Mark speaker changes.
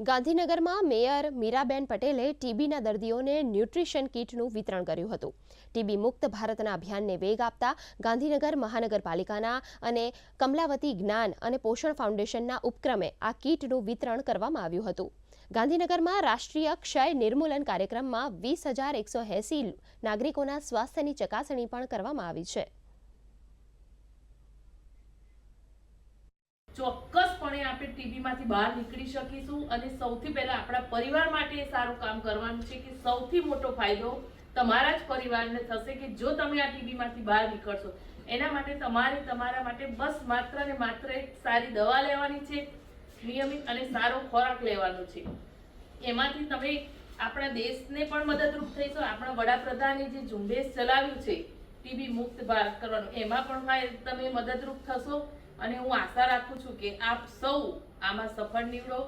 Speaker 1: ગાંધીનગરમાં મેયર મીરાબેન પટેલે ટીબીના દર્દીઓને ન્યુટ્રિશન કીટનું વિતરણ કર્યું હતું. ટીબી મુક્ત ભારતના અભિયાનને વેગ આપતા ગાંધીનગર મહાનગરપાલિકાના અને કમલાવતી જ્ઞાન અને પોષણ ફાઉન્ડેશનના ઉપક્રમે આ કીટનું વિતરણ કરવામાં આવ્યું હતું. ગાંધીનગરમાં રાષ્ટ્રીય ક્ષય નિર્મૂલન કાર્યક્રમમાં વીસ હજાર એકસો એંસી નાગરિકોના સ્વાસ્થ્યની ચકાસણી પણ કરવામાં આવી છે.
Speaker 2: ચોક્કસપણે આપણે ટીબીમાંથી બહાર નીકળી શકીશું અને સૌથી પહેલાં આપણા પરિવાર માટે સારું કામ કરવાનું છે કે સૌથી મોટો ફાયદો તમારા જ પરિવારને થશે કે જો તમે આ ટીબીમાંથી બહાર નીકળશો. એના માટે તમારે તમારા માટે બસ માત્ર ને માત્ર એક સારી દવા લેવાની છે, નિયમિત અને સારો ખોરાક લેવાનો છે. એમાંથી તમે આપણા દેશને પણ મદદરૂપ થઈશો. આપણા વડાપ્રધાને જે ઝુંબેશ ચલાવ્યું છે ટીબી મુક્ત ભારત કરવાનું, એમાં પણ તમે મદદરૂપ થશો. અને હું આશા રાખું છું કે આપ સૌ આમાં સફળ નીવડો.